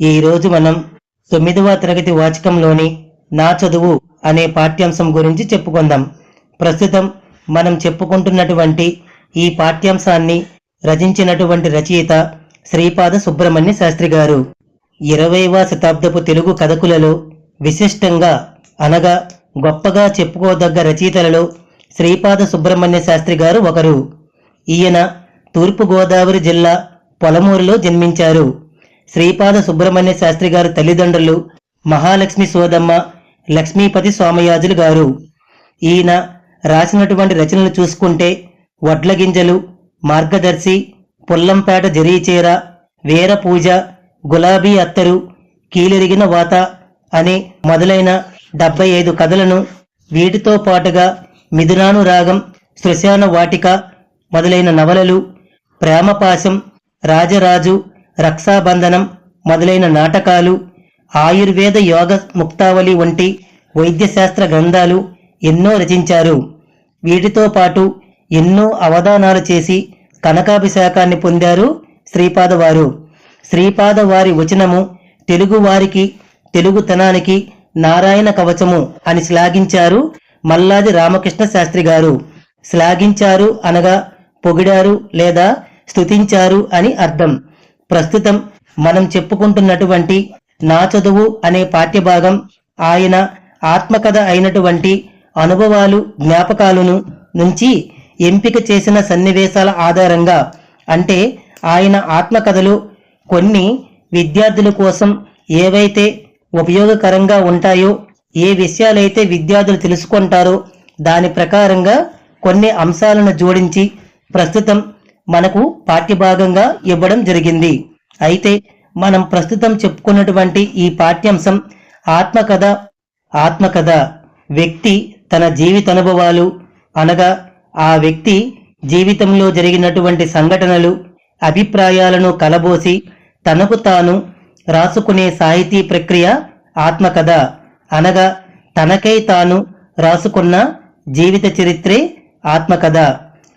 ఈ రోజు మనం తొమ్మిదవ తరగతి వాచకంలోని నా చదువు అనే పాఠ్యాంశం గురించి చెప్పుకుందాం. ప్రస్తుతం మనం చెప్పుకుంటున్నటువంటి ఈ పాఠ్యాంశాన్ని రచించినటువంటి రచయిత శ్రీపాద సుబ్రహ్మణ్య శాస్త్రి గారు. ఇరవైవ శతాబ్దపు తెలుగు కథకులలో విశిష్టంగా అనగా గొప్పగా చెప్పుకోదగ్గ రచయితలలో శ్రీపాద సుబ్రహ్మణ్య శాస్త్రి గారు ఒకరు. ఈయన తూర్పుగోదావరి జిల్లా పొలమూరులో జన్మించారు. శ్రీపాద సుబ్రహ్మణ్య శాస్త్రి గారి తల్లిదండ్రులు మహాలక్ష్మి సోదమ్మ లక్ష్మీపతి సోమయాజులు గారు. ఈయన రాసినటువంటి రచనలు చూసుకుంటే వడ్ల గింజలు మార్గదర్శి పుల్లంపేట జరీచేర వీర పూజ గులాబీ అత్తరు కీలిరిగిన వాత అనే మొదలైన డెబ్బై ఐదు కథలను వీటితో పాటుగా మిథునాను రాగం శృశాన వాటిక మొదలైన నవలలు ప్రేమపాశం రాజరాజు రక్షాబంధనం మొదలైన నాటకాలు ఆయుర్వేద యోగ ముక్తావళి వంటి వైద్యశాస్త్ర గ్రంథాలు ఎన్నో రచించారు. వీటితో పాటు ఎన్నో అవధానాలు చేసి కనకాభిషేకాన్ని పొందారు శ్రీపాదవారు. శ్రీపాదవారి శ్రీపాద వారి వచనము తెలుగు వారికి తెలుగుతనానికి నారాయణ కవచము అని శ్లాఘించారు మల్లాది రామకృష్ణ శాస్త్రి గారు. శ్లాఘించారు అనగా పొగిడారు లేదా స్తుతించారు అని అర్థం. ప్రస్తుతం మనం చెప్పుకుంటున్నటువంటి నా చదువు అనే పాఠ్యభాగం ఆయన ఆత్మకథ అయినటువంటి అనుభవాలు జ్ఞాపకాలను నుంచి ఎంపిక చేసిన సన్నివేశాల ఆధారంగా అంటే ఆయన ఆత్మకథలు కొన్ని విద్యార్థుల కోసం ఏవైతే ఉపయోగకరంగా ఉంటాయో ఏ విషయాలైతే విద్యార్థులు తెలుసుకుంటారో దాని ప్రకారంగా కొన్ని అంశాలను జోడించి ప్రస్తుతం మనకు పాఠ్యభాగంగా ఇవ్వడం జరిగింది. అయితే మనం ప్రస్తుతం చెప్పుకున్నటువంటి ఈ పాఠ్యాంశం ఆత్మకథ ఆత్మకథ. వ్యక్తి తన జీవిత అనుభవాలు అనగా ఆ వ్యక్తి జీవితంలో జరిగినటువంటి సంఘటనలు అభిప్రాయాలను కలబోసి తనకు తాను రాసుకునే సాహితీ ప్రక్రియ ఆత్మకథ అనగా తనకై తాను రాసుకున్న జీవిత చరిత్రే ఆత్మకథ.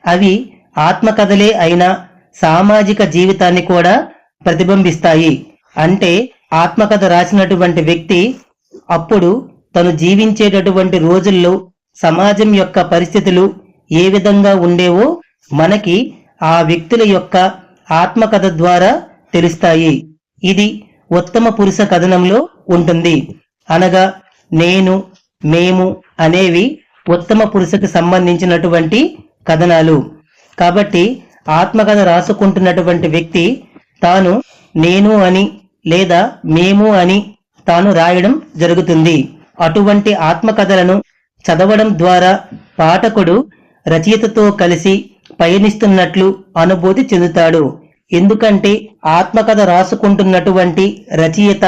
అవి ఆత్మకథలే అయినా సామాజిక జీవితాన్ని కూడా ప్రతిబింబిస్తాయి. అంటే ఆత్మకథ రాసినటువంటి వ్యక్తి అప్పుడు తను జీవించేటటువంటి రోజుల్లో సమాజం యొక్క పరిస్థితులు ఏ విధంగా ఉండేవో మనకి ఆ వ్యక్తుల యొక్క ఆత్మకథ ద్వారా తెలుస్తాయి. ఇది ఉత్తమ పురుష కథనంలో ఉంటుంది. అనగా నేను మేము అనేవి ఉత్తమ పురుషకు సంబంధించినటువంటి కథనాలు. కాబట్టి ఆత్మకథ రాసుకుంటున్నటువంటి వ్యక్తి తాను నేను అని లేదా మేము అని తాను రాయడం జరుగుతుంది. అటువంటి ఆత్మకథలను చదవడం ద్వారా పాఠకుడు రచయితతో కలిసి పయనిస్తున్నట్లు అనుభూతి చెందుతాడు. ఎందుకంటే ఆత్మకథ రాసుకుంటున్నటువంటి రచయిత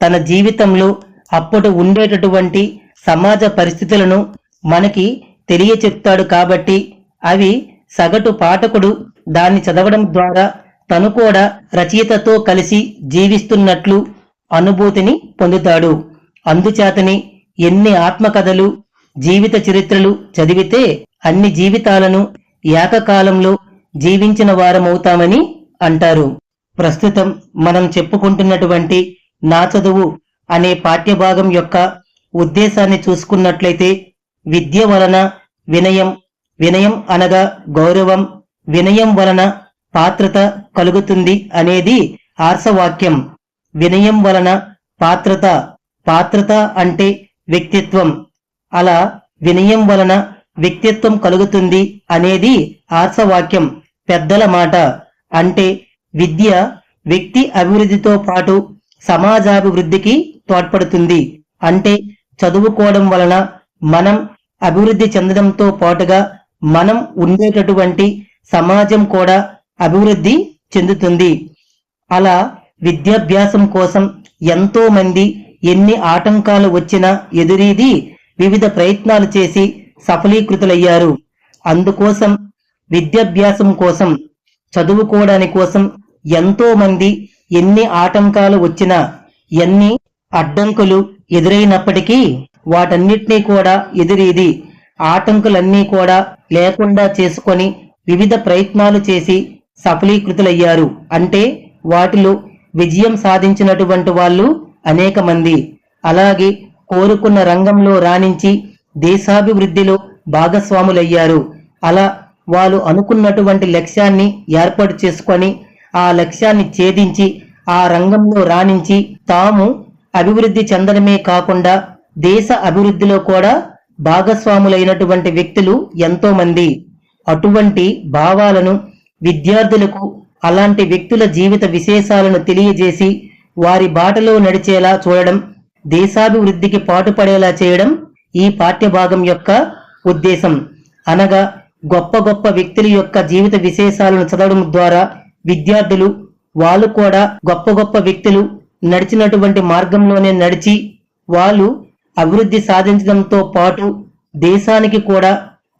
తన జీవితంలో అప్పుడు ఉండేటటువంటి సమాజ పరిస్థితులను మనకి తెలియచెప్తాడు కాబట్టి అవి సగటు పాఠకుడు దాన్ని చదవడం ద్వారా తను కూడా రచయితతో కలిసి జీవిస్తున్నట్లు అనుభూతిని పొందుతాడు. అందుచేతని ఎన్ని ఆత్మకథలు జీవిత చరిత్రలు చదివితే అన్ని జీవితాలను ఏకకాలంలో జీవించిన వారమవుతామని అంటారు. ప్రస్తుతం మనం చెప్పుకుంటున్నటువంటి నా చదువు అనే పాఠ్యభాగం యొక్క ఉద్దేశాన్ని చూసుకున్నట్లయితే విద్య వలన వినయం వినయం అనగా గౌరవం వినయం వలన పాత్రత కలుగుతుంది అనేది ఆర్సవాక్యం. వినయం వలన పాత్రత పాత్రత అంటే వ్యక్తిత్వం. అలా వినయం వలన వ్యక్తిత్వం కలుగుతుంది అనేది ఆర్సవాక్యం. పెద్దల మాట అంటే విద్య వ్యక్తి అభివృద్ధితో పాటు సమాజాభివృద్ధికి తోడ్పడుతుంది. అంటే చదువుకోవడం వలన మనం అభివృద్ధి చెందడంతో పాటుగా మనం ఉండేటటువంటి సమాజం కూడా అభివృద్ధి చెందుతుంది. అలా విద్యాభ్యాసం కోసం ఎంతో మంది ఎన్ని ఆటంకాలు వచ్చినా ఎదురీది వివిధ ప్రయత్నాలు చేసి సఫలీకృతులయ్యారు. అందుకోసం విద్యాభ్యాసం కోసం చదువుకోవడాని కోసం ఎంతో మంది ఎన్ని ఆటంకాలు వచ్చినా ఎన్ని అడ్డంకులు ఎదురైనప్పటికీ వాటన్నిటినీ కూడా ఎదురీది. ఆటంకులన్నీ కూడా లేకుండా చేసుకొని వివిధ ప్రయత్నాలు చేసి సఫలీకృతులయ్యారు. అంటే వాటిలో విజయం సాధించినటువంటి వాళ్ళు అనేక మంది. అలాగే కోరుకున్న రంగంలో రాణించి దేశాభివృద్ధిలో భాగస్వాములయ్యారు. అలా వాళ్ళు అనుకున్నటువంటి లక్ష్యాన్ని ఏర్పాటు చేసుకొని ఆ లక్ష్యాన్ని ఛేదించి ఆ రంగంలో రాణించి తాము అభివృద్ధి చెందడమే కాకుండా దేశ అభివృద్ధిలో కూడా భాగస్వాములైనటువంటి వ్యక్తులు ఎంతో మంది అటువంటి భావాలను విద్యార్థులకు అలాంటి వ్యక్తుల జీవిత విశేషాలను తెలియజేసి వారి బాటలో నడిచేలా చూడడం దేశాభివృద్ధికి పాటుపడేలా చేయడం ఈ పాఠ్యభాగం యొక్క ఉద్దేశం. అనగా గొప్ప గొప్ప వ్యక్తుల యొక్క జీవిత విశేషాలను చదవడం ద్వారా విద్యార్థులు వాళ్ళు కూడా గొప్ప గొప్ప వ్యక్తులు నడిచినటువంటి మార్గంలోనే నడిచి వాళ్ళు అభివృద్ధి సాధించడంతో పాటు దేశానికి కూడా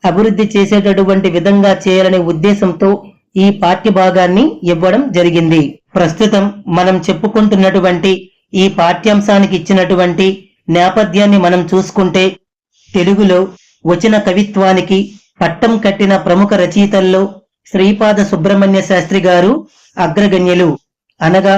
అభివృద్ధి చేసేటటువంటి విధంగా చేయాలనే ఉద్దేశంతో ఈ పాఠ్య భాగాన్ని ఇవ్వడం జరిగింది. ప్రస్తుతం మనం చెప్పుకుంటున్నటువంటి ఈ పాఠ్యాంశానికి ఇచ్చినటువంటి నేపథ్యాన్ని మనం చూసుకుంటే తెలుగులో వచన కవిత్వానికి పట్టం కట్టిన ప్రముఖ రచయితల్లో శ్రీపాద సుబ్రహ్మణ్య శాస్త్రి గారు అగ్రగణ్యులు. అనగా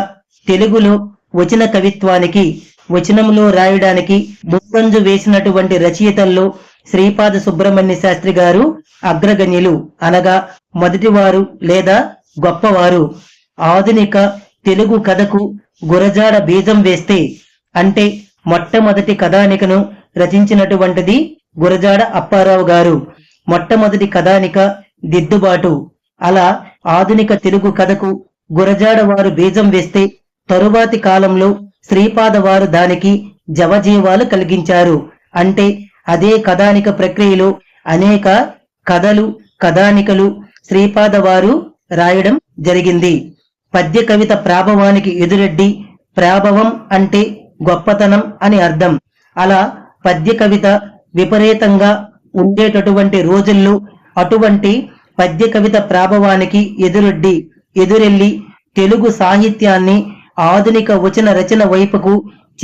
తెలుగులో వచన కవిత్వానికి వచనంలో రాయడానికి ముందంజు వేసినటువంటి రచయితల్లో శ్రీపాద సుబ్రహ్మణ్య శాస్త్రి గారు అగ్రగణ్యులు. అనగా మొదటివారు లేదా గొప్పవారు. ఆధునిక తెలుగు కథకు గురజాడ బీజం వేస్తే అంటే మొట్టమొదటి కథానికను రచించినటువంటిది గురజాడ అప్పారావు గారు. మొట్టమొదటి కథానిక దిద్దుబాటు. అలా ఆధునిక తెలుగు కథకు గురజాడ వారు బీజం వేస్తే తరువాతి కాలంలో శ్రీపాద వారు దానికి జవజీవాలు కలిగించారు. అంటే అదే కథానిక ప్రక్రియలో అనేక కథలు కథానికలు శ్రీపాద వారు రాయడం జరిగింది. పద్య కవిత ప్రాభవానికి ఎదురెడ్డి ప్రాభవం అంటే గొప్పతనం అని అర్థం. అలా పద్య కవిత విపరీతంగా ఉండేటటువంటి రోజుల్లో అటువంటి పద్య కవిత ప్రాభవానికి ఎదురొడ్డి ఎదురెల్లి తెలుగు సాహిత్యాన్ని ఆధునిక వచన రచన వైపుకు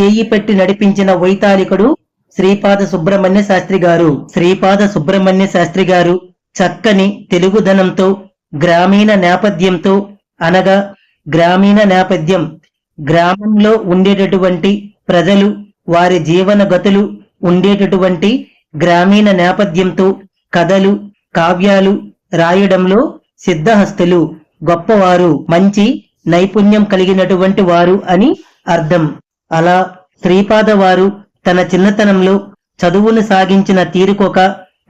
చేయి పెట్టి నడిపించిన వైతాళికుడు శ్రీపాద సుబ్రహ్మణ్య శాస్త్రి గారు. శ్రీపాద సుబ్రహ్మణ్య శాస్త్రి గారు చక్కని తెలుగుదనంతో గ్రామీణ నేపథ్యంతో అనగా గ్రామీణ నేపథ్యం గ్రామంలో ఉండేటటువంటి ప్రజలు వారి జీవన గతులు ఉండేటటువంటి గ్రామీణ నేపథ్యంతో కథలు కావ్యాలు రాయడంలో సిద్ధహస్తులు గొప్పవారు మంచి నైపుణ్యం కలిగినటువంటి వారు అని అర్థం. అలా శ్రీపాద వారు తన చిన్నతనంలో చదువును సాగించిన తీరుకొక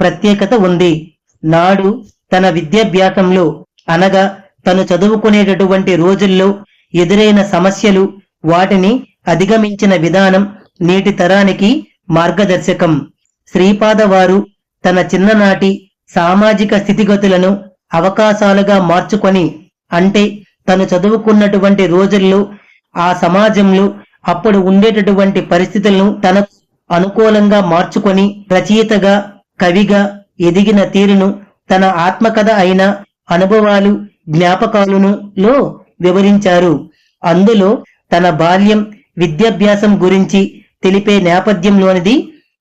ప్రత్యేకత ఉంది. నాడు తన విద్యాభ్యాసంలో అనగా తను చదువుకునేటటువంటి రోజుల్లో ఎదురైన సమస్యలు వాటిని అధిగమించిన విధానం నేటి తరానికి మార్గదర్శకం. శ్రీపాద వారు తన చిన్ననాటి సామాజిక స్థితిగతులను అవకాశాలుగా మార్చుకొని అంటే తను చదువుకున్నటువంటి రోజుల్లో ఆ సమాజంలో అప్పుడు ఉండేటటువంటి పరిస్థితులను తనకు అనుకూలంగా మార్చుకొని రచయితగా కవిగా ఎదిగిన తీరును తన ఆత్మకథ అయిన అనుభవాలు జ్ఞాపకాలను లో వివరించారు. అందులో తన బాల్యం విద్యాభ్యాసం గురించి తెలిపే నేపథ్యంలోనిది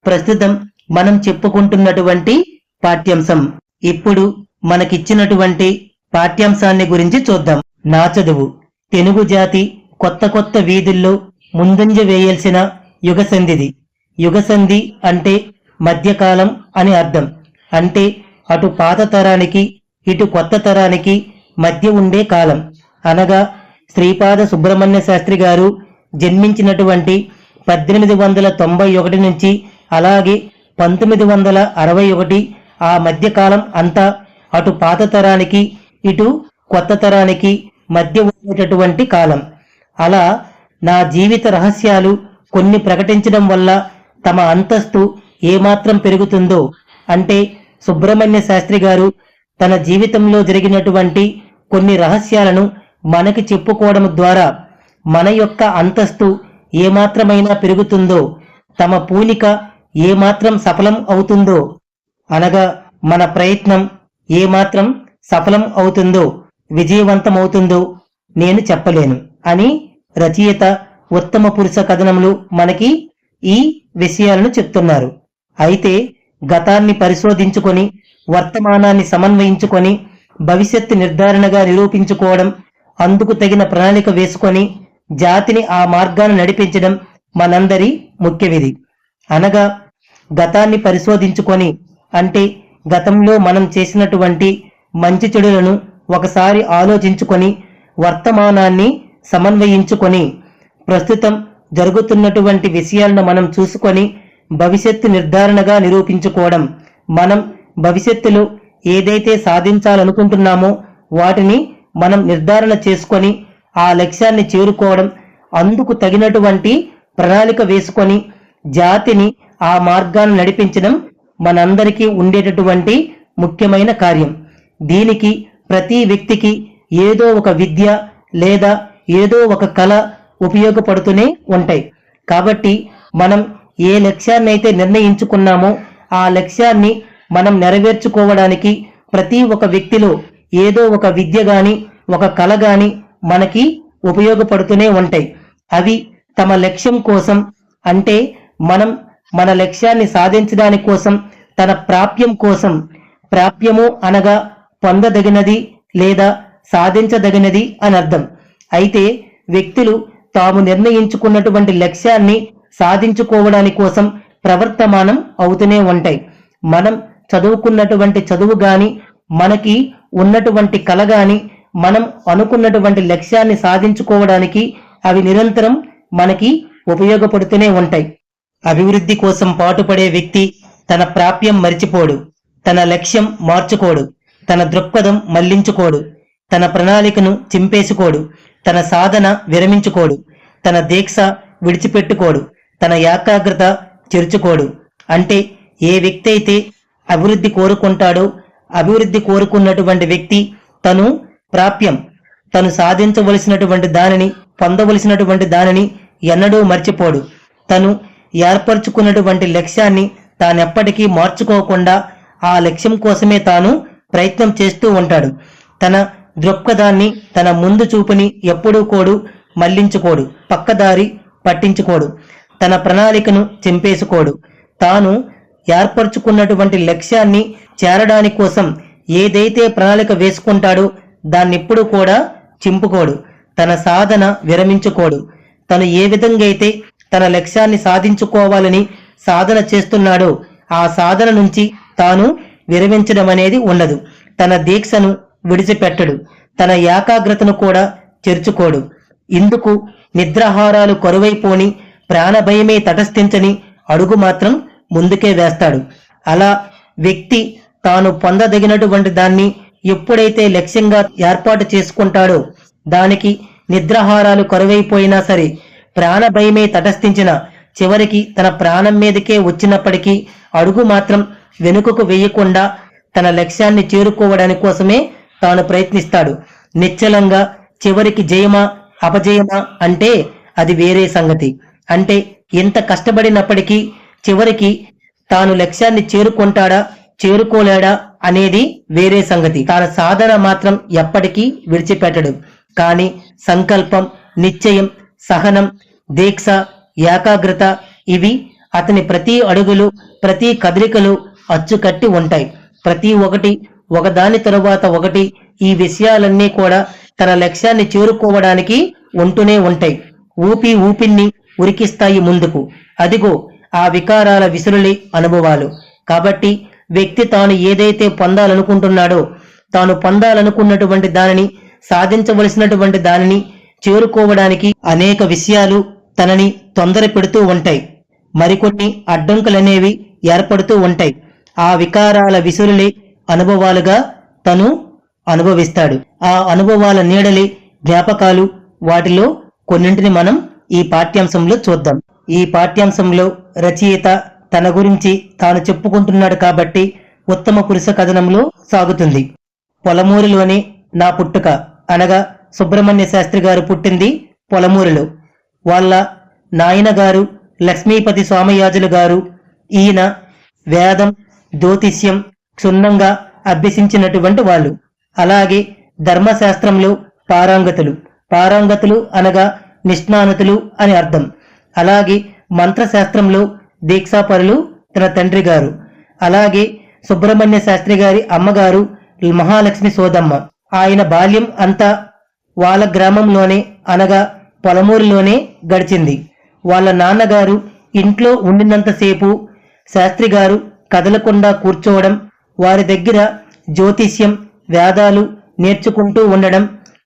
ప్రస్తుతం మనం చెప్పుకుంటున్నటువంటి పాఠ్యాంశం. ఇప్పుడు మనకిచ్చినటువంటి పాఠ్యాంశాన్ని గురించి చూద్దాం. నా చదువు తెలుగు జాతి కొత్త కొత్త వీధుల్లో ముందంజ వేయాల్సిన యుగసంధిది. యుగసంధి అంటే మధ్యకాలం అని అర్థం. అంటే అటు పాత తరానికి ఇటు కొత్త తరానికి మధ్య ఉండే కాలం. అనగా శ్రీపాద సుబ్రహ్మణ్య శాస్త్రి గారు జన్మించినటువంటి పద్దెనిమిది వందల తొంభై ఒకటి నుంచి అలాగే పంతొమ్మిది వందల అరవై ఒకటి ఆ మధ్యకాలం అంతా అటు పాత తరానికి ఇటు కొత్త తరానికి మధ్య ఉండేటటువంటి కాలం. అలా నా జీవిత రహస్యాలు కొన్ని ప్రకటించడం వల్ల తమ అంతస్తు ఏమాత్రం పెరుగుతుందో అంటే సుబ్రహ్మణ్య శాస్త్రి గారు తన జీవితంలో జరిగినటువంటి కొన్ని రహస్యాలను మనకి చెప్పుకోవడం ద్వారా మన యొక్క అంతస్తు ఏమాత్రమైనా పెరుగుతుందో తమ పూనిక ఏమాత్రం సఫలం అవుతుందో అనగా మన ప్రయత్నం ఏమాత్రం సఫలం అవుతుందో విజయవంతమవుతుందో నేను చెప్పలేను. అని రచయిత ఉత్తమ పురుష కథనంలో మనకి ఈ విషయాలను చెప్తున్నారు. అయితే గతాన్ని పరిశోధించుకొని వర్తమానాన్ని సమన్వయించుకొని భవిష్యత్తు నిర్ధారణగా నిరూపించుకోవడం అందుకు తగిన ప్రణాళిక వేసుకొని జాతిని ఆ మార్గాన్ని నడిపించడం మనందరి ముఖ్య విధి. అనగా గతాన్ని పరిశోధించుకొని అంటే గతంలో మనం చేసినటువంటి మంచి చెడులను ఒకసారి ఆలోచించుకొని వర్తమానాన్ని సమన్వయించుకొని ప్రస్తుతం జరుగుతున్నటువంటి విషయాలను మనం చూసుకొని భవిష్యత్తు నిర్ధారణగా నిరూపించుకోవడం మనం భవిష్యత్తులో ఏదైతే సాధించాలనుకుంటున్నామో వాటిని మనం నిర్ధారణ చేసుకొని ఆ లక్ష్యాన్ని చేరుకోవడం అందుకు తగినటువంటి ప్రణాళిక వేసుకొని జాతిని ఆ మార్గాన్ని నడిపించడం మనందరికీ ఉండేటటువంటి ముఖ్యమైన కార్యం. దీనికి ప్రతి వ్యక్తికి ఏదో ఒక విద్య లేదా ఏదో ఒక కళ ఉపయోగపడుతూనే ఉంటాయి. కాబట్టి మనం ఏ లక్ష్యాన్ని అయితే నిర్ణయించుకున్నామో ఆ లక్ష్యాన్ని మనం నెరవేర్చుకోవడానికి ప్రతి ఒక్క వ్యక్తిలో ఏదో ఒక విద్య గాని ఒక కళ గాని మనకి ఉపయోగపడుతూనే ఉంటాయి. అవి తమ లక్ష్యం కోసం అంటే మనం మన లక్ష్యాన్ని సాధించడానికి కోసం తన ప్రాప్యం కోసం ప్రాప్యము అనగా పొందదగినది లేదా సాధించదగినది అని అర్థం. అయితే వ్యక్తులు తాము నిర్ణయించుకున్నటువంటి లక్ష్యాన్ని సాధించుకోవడానికి కోసం ప్రవర్తమానం అవుతూనే ఉంటాయి. మనం చదువుకున్నటువంటి చదువు గాని మనకి ఉన్నటువంటి కళ గాని మనం అనుకున్నటువంటి లక్ష్యాన్ని సాధించుకోవడానికి అవి నిరంతరం మనకి ఉపయోగపడుతూనే ఉంటాయి. అభివృద్ధి కోసం పాటుపడే వ్యక్తి తన ప్రాప్యం మరిచిపోడు తన లక్ష్యం మార్చుకోడు. తన దృక్పథం మళ్ళించుకోడు తన ప్రణాళికను చింపేసుకోడు తన సాధన విరమించుకోడు తన దీక్ష విడిచిపెట్టుకోడు తన ఏకాగ్రత చెరుచుకోడు. అంటే ఏ వ్యక్తి అయితే అభివృద్ధి కోరుకుంటాడో అభివృద్ధి కోరుకున్నటువంటి వ్యక్తి తను ప్రాప్యం తను సాధించవలసినటువంటి దానిని పొందవలసినటువంటి దానిని ఎన్నడూ మర్చిపోడు. తను ఏర్పరచుకున్నటువంటి లక్ష్యాన్ని తానెప్పటికీ మార్చుకోకుండా ఆ లక్ష్యం కోసమే తాను ప్రయత్నం చేస్తూ ఉంటాడు. తన దృక్పథాన్ని తన ముందు చూపుని ఎప్పుడూ కోడు మళ్ళించుకోడు. పక్కదారి పట్టించుకోడు. తన ప్రణాళికను చెంపేసుకోడు. తాను ఏర్పరచుకున్నటువంటి లక్ష్యాన్ని చేరడానికి కోసం ఏదైతే ప్రణాళిక వేసుకుంటాడో దాన్నెప్పుడు కూడా చింపుకోడు. తన సాధన విరమించుకోడు. తను ఏ విధంగా అయితే తన లక్ష్యాన్ని సాధించుకోవాలని సాధన చేస్తున్నాడో ఆ సాధన నుంచి తాను విరమించడం అనేది ఉండదు. తన దీక్షను విడిచిపెట్టడు. తన ఏకాగ్రతను కూడా చేర్చుకోడు. ఇందుకు నిద్రాహారాలు కరువైపోని ప్రాణభయమే తటస్థించని అడుగు మాత్రం ముందుకే వేస్తాడు. అలా వ్యక్తి తాను పొందదగినటువంటి దాన్ని ఎప్పుడైతే లక్ష్యంగా ఏర్పాటు చేసుకుంటాడో దానికి నిద్రాహారాలు కరువైపోయినా సరే ప్రాణభయమే తటస్థించిన చివరికి తన ప్రాణం మీదకే వచ్చినప్పటికీ అడుగు మాత్రం వెనుకకు వేయకుండా తన లక్ష్యాన్ని చేరుకోవడానికి కోసమే తాను ప్రయత్నిస్తాడు. నిశ్చలంగా చివరికి జయమా అపజయమా అంటే అది వేరే సంగతి. అంటే ఎంత కష్టపడినప్పటికీ చివరికి తాను లక్ష్యాన్ని చేరుకుంటాడా చేరుకోలేడా అనేది వేరే సంగతి. తన సాధన మాత్రం ఎప్పటికీ విడిచిపెట్టడు. కానీ సంకల్పం నిశ్చయం సహనం దీక్ష ఏకాగ్రత ఇవి అతని ప్రతి అడుగులు ప్రతి కదలికలు అచ్చుకట్టి ఉంటాయి. ప్రతి ఒకటి ఒకదాని తరువాత ఒకటి ఈ విషయాలన్నీ కూడా తన లక్ష్యాన్ని చేరుకోవడానికి ఉంటూనే ఉంటాయి. ఊపి ఊపిన్ని ఉరికిస్తాయి ముందుకు. అదిగో ఆ వికారాల విసురులే అనుభవాలు. కాబట్టి వ్యక్తి తాను ఏదైతే పొందాలనుకుంటున్నాడో తాను పొందాలనుకున్నటువంటి దానిని సాధించవలసినటువంటి దానిని చేరుకోవడానికి అనేక విషయాలు తనని తొందర పెడుతూ ఉంటాయి. మరికొన్ని అడ్డంకులనేవి ఏర్పడుతూ ఉంటాయి. ఆ వికారాల విసురులి అనుభవాలుగా తను అనుభవిస్తాడు. ఆ అనుభవాల నీడలి జ్ఞాపకాలు. వాటిలో కొన్నింటిని మనం ఈ పాఠ్యాంశంలో చూద్దాం. ఈ పాఠ్యాంశంలో రచయిత తన గురించి తాను చెప్పుకుంటున్నాడు కాబట్టి ఉత్తమ పురుష కథనంలో సాగుతుంది. పొలమూరులోని నా పుట్టుక అనగా సుబ్రహ్మణ్య శాస్త్రి గారు పుట్టింది పొలమూరులో. వాళ్ళ నాయన గారు లక్ష్మీపతి స్వామయాజులు గారు ఈయన వేదం జ్యోతిష్యం క్షుణ్ణంగా అభ్యసించినటువంటి వాళ్ళు. అలాగే ధర్మశాస్త్రంలో పారాంగతులు. పారాంగతులు అనగా నిష్ణానతులు అని అర్థం. అలాగే మంత్రశాస్త్రంలో దీక్షాపరులు తన తండ్రి గారు. అలాగే సుబ్రహ్మణ్య శాస్త్రి గారి అమ్మగారు మహాలక్ష్మి సోదమ్మ. ఆయన బాల్యం అంతా వాళ్ళ గ్రామంలోనే అనగా పొలమూరులోనే గడిచింది. వాళ్ళ నాన్నగారు ఇంట్లో ఉండినంతసేపు శాస్త్రి గారు కదలకుండా కూర్చోవడం వారి దగ్గర జ్యోతిష్యం వేదాలు నేర్చుకుంటూ ఉండడం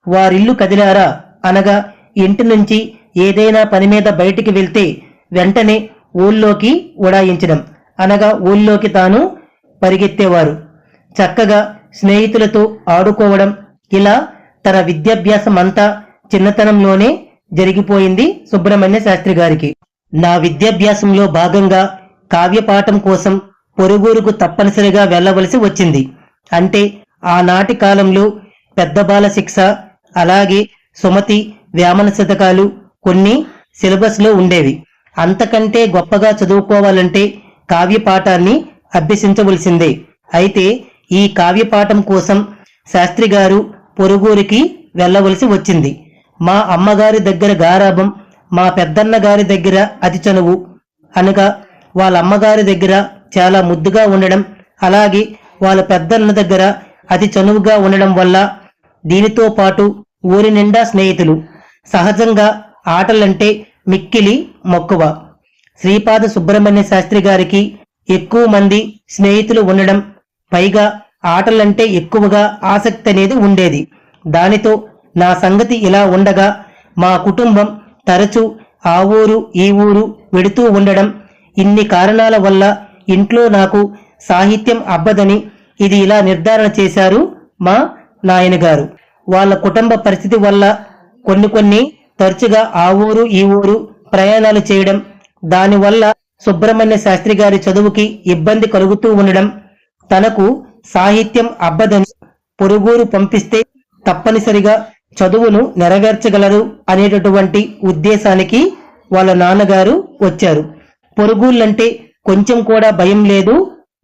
వారిల్లు కదిలారా అనగా ఇంటి నుంచి ఏదైనా పని మీద బయటికి వెళ్తే వెంటనే ఊళ్ళోకి ఉడాయించడం అనగా ఊళ్ళోకి తాను పరిగెత్తేవారు. చక్కగా స్నేహితులతో ఆడుకోవడం ఇలా తన విద్యాభ్యాసం అంతా చిన్నతనంలోనే జరిగిపోయింది సుబ్రహ్మణ్య శాస్త్రి గారికి. నా విద్యాభ్యాసంలో భాగంగా కావ్యపాఠం కోసం పొరుగురుకు తప్పనిసరిగా వెళ్ళవలసి వచ్చింది. అంటే ఆనాటి కాలంలో పెద్ద బాల శిక్ష అలాగే సుమతి వేమన శతకాలు కొన్ని సిలబస్లో ఉండేవి. అంతకంటే గొప్పగా చదువుకోవాలంటే కావ్యపాఠాన్ని అభ్యసించవలసిందే. అయితే ఈ కావ్యపాఠం కోసం శాస్త్రి గారు పొరుగురికి వెళ్ళవలసి వచ్చింది. మా అమ్మగారి దగ్గర గారాభం మా పెద్దన్న గారి దగ్గర అతి చనువు అనగా వాళ్ళ అమ్మగారి దగ్గర చాలా ముద్దుగా ఉండడం అలాగే వాళ్ళ పెద్దన్న దగ్గర అతి చనువుగా ఉండడం వల్ల దీనితో పాటు ఊరి నిండా స్నేహితులు. సహజంగా ఆటలంటే మిక్కిలి మక్కువ. శ్రీపాద సుబ్రహ్మణ్య శాస్త్రి గారికి ఎక్కువ మంది స్నేహితులు ఉండడం పైగా ఆటలంటే ఎక్కువగా ఆసక్తి అనేది ఉండేది. దానితో నా సంగతి ఇలా ఉండగా మా కుటుంబం తరచూ ఆ ఊరు ఈ ఊరు వెడుతూ ఉండడం ఇన్ని కారణాల వల్ల ఇంట్లో నాకు సాహిత్యం అబ్బదని ఇది ఇలా నిర్ధారణ చేశారు మా నాయనగారు. వాళ్ళ కుటుంబ పరిస్థితి వల్ల కొన్ని కొన్ని తరచుగా ఆ ఊరు ఈ ఊరు ప్రయాణాలు చేయడం దానివల్ల సుబ్రహ్మణ్య శాస్త్రి గారి చదువుకి ఇబ్బంది కలుగుతూ ఉండడం తనకు సాహిత్యం అబ్బదని పొరుగురు పంపిస్తే తప్పనిసరిగా చదువును నెరవేర్చగలరు అనేటటువంటి ఉద్దేశానికి వాళ్ళ నాన్నగారు వచ్చారు. పొరుగుళ్ళంటే కొంచెం కూడా భయం లేదు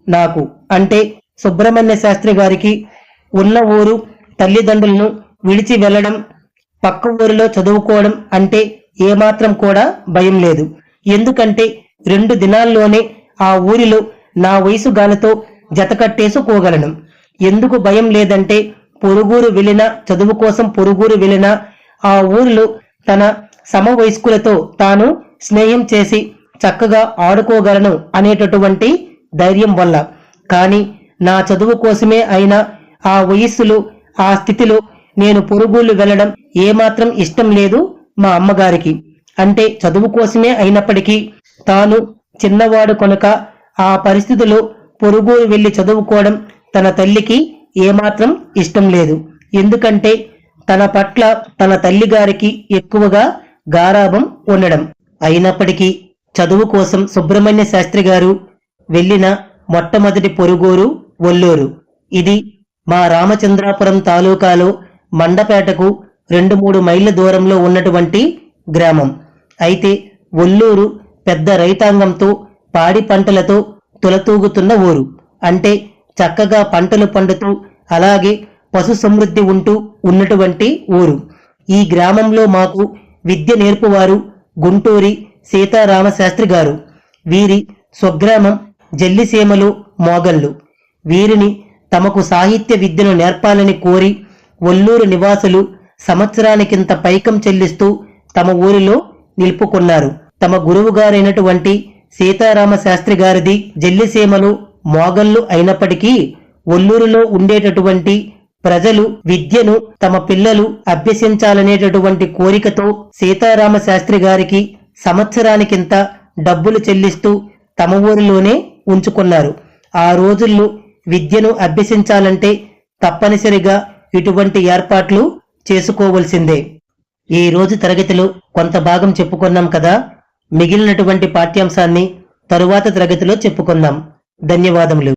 నాకు. అంటే సుబ్రహ్మణ్య శాస్త్రి గారికి ఉన్న ఊరు తల్లిదండ్రులను విడిచి వెళ్ళడం పక్క ఊరిలో చదువుకోవడం అంటే ఏమాత్రం కూడా భయం లేదు. ఎందుకంటే రెండు దినాల్లోనే ఆ ఊరిలో నా వయసు గాలతో జతకట్టేసుకోగలను ఎందుకు భయం లేదంటే పొరుగురు వెళ్ళిన చదువు కోసం పొరుగురు వెళ్ళిన ఆ ఊరిలో తన సమవయస్కులతో తాను స్నేహం చేసి చక్కగా ఆడుకోగలను అనేటటువంటి ధైర్యం వల్ల. కానీ నా చదువు కోసమే అయినా ఆ వయస్సులో ఆ స్థితిలో నేను పొరుగుళ్ళు వెళ్ళడం ఏమాత్రం ఇష్టం లేదు మా అమ్మగారికి. అంటే చదువు కోసమే అయినప్పటికీ తాను చిన్నవాడు కనుక ఆ పరిస్థితిలో పొరుగురు వెళ్ళి చదువుకోవడం తన తల్లికి ఏమాత్రం ఇష్టం లేదు. ఎందుకంటే తన పట్ల తన తల్లి గారికి ఎక్కువగా గారాభం ఉండడం. అయినప్పటికీ చదువు కోసం సుబ్రహ్మణ్య శాస్త్రి గారు వెళ్ళిన మొట్టమొదటి పొరుగోరు ఒల్లూరు. ఇది మా రామచంద్రాపురం తాలూకాలో మండపేటకు రెండు మూడు మైళ్ళ దూరంలో ఉన్నటువంటి గ్రామం. అయితే ఒల్లూరు పెద్ద రైతాంగంతో పాడి పంటలతో తులతూగుతున్న ఊరు. అంటే చక్కగా పంటలు పండుతూ అలాగే పశు సమృద్ధి ఉంటూ ఉన్నటువంటి ఊరు. ఈ గ్రామంలో మాకు విద్య నేర్పువారు గుంటూరి సీతారామశాస్త్రి గారు. వీరి స్వగ్రామం జల్లిసీమలు మోగళ్ళు. వీరిని తమకు సాహిత్య విద్యను నేర్పాలని కోరి ఒల్లూరు నివాసులు సంవత్సరానికింత పైకం చెల్లిస్తూ తమ ఊరిలో నిలుపుకున్నారు. తమ గురువుగారైనటువంటి సీతారామ శాస్త్రి గారిది జల్లిసీమలు మోగళ్ళు అయినప్పటికీ ఒల్లూరులో ఉండేటటువంటి ప్రజలు విద్యను తమ పిల్లలు అభ్యసించాలనేటటువంటి కోరికతో సీతారామ శాస్త్రి గారికి సంవత్సరానికింత డబ్బులు చెల్లిస్తూ తమ ఊరిలోనే ఉంచుకున్నారు. ఆ రోజుల్లో విద్యను అభ్యసించాలంటే తప్పనిసరిగా ఇటువంటి ఏర్పాట్లు చేసుకోవలసిందే. ఈ రోజు తరగతిలో కొంత భాగం చెప్పుకున్నాం కదా? మిగిలినటువంటి పాఠ్యాంశాన్ని తరువాత తరగతిలో చెప్పుకుందాం. ధన్యవాదములు.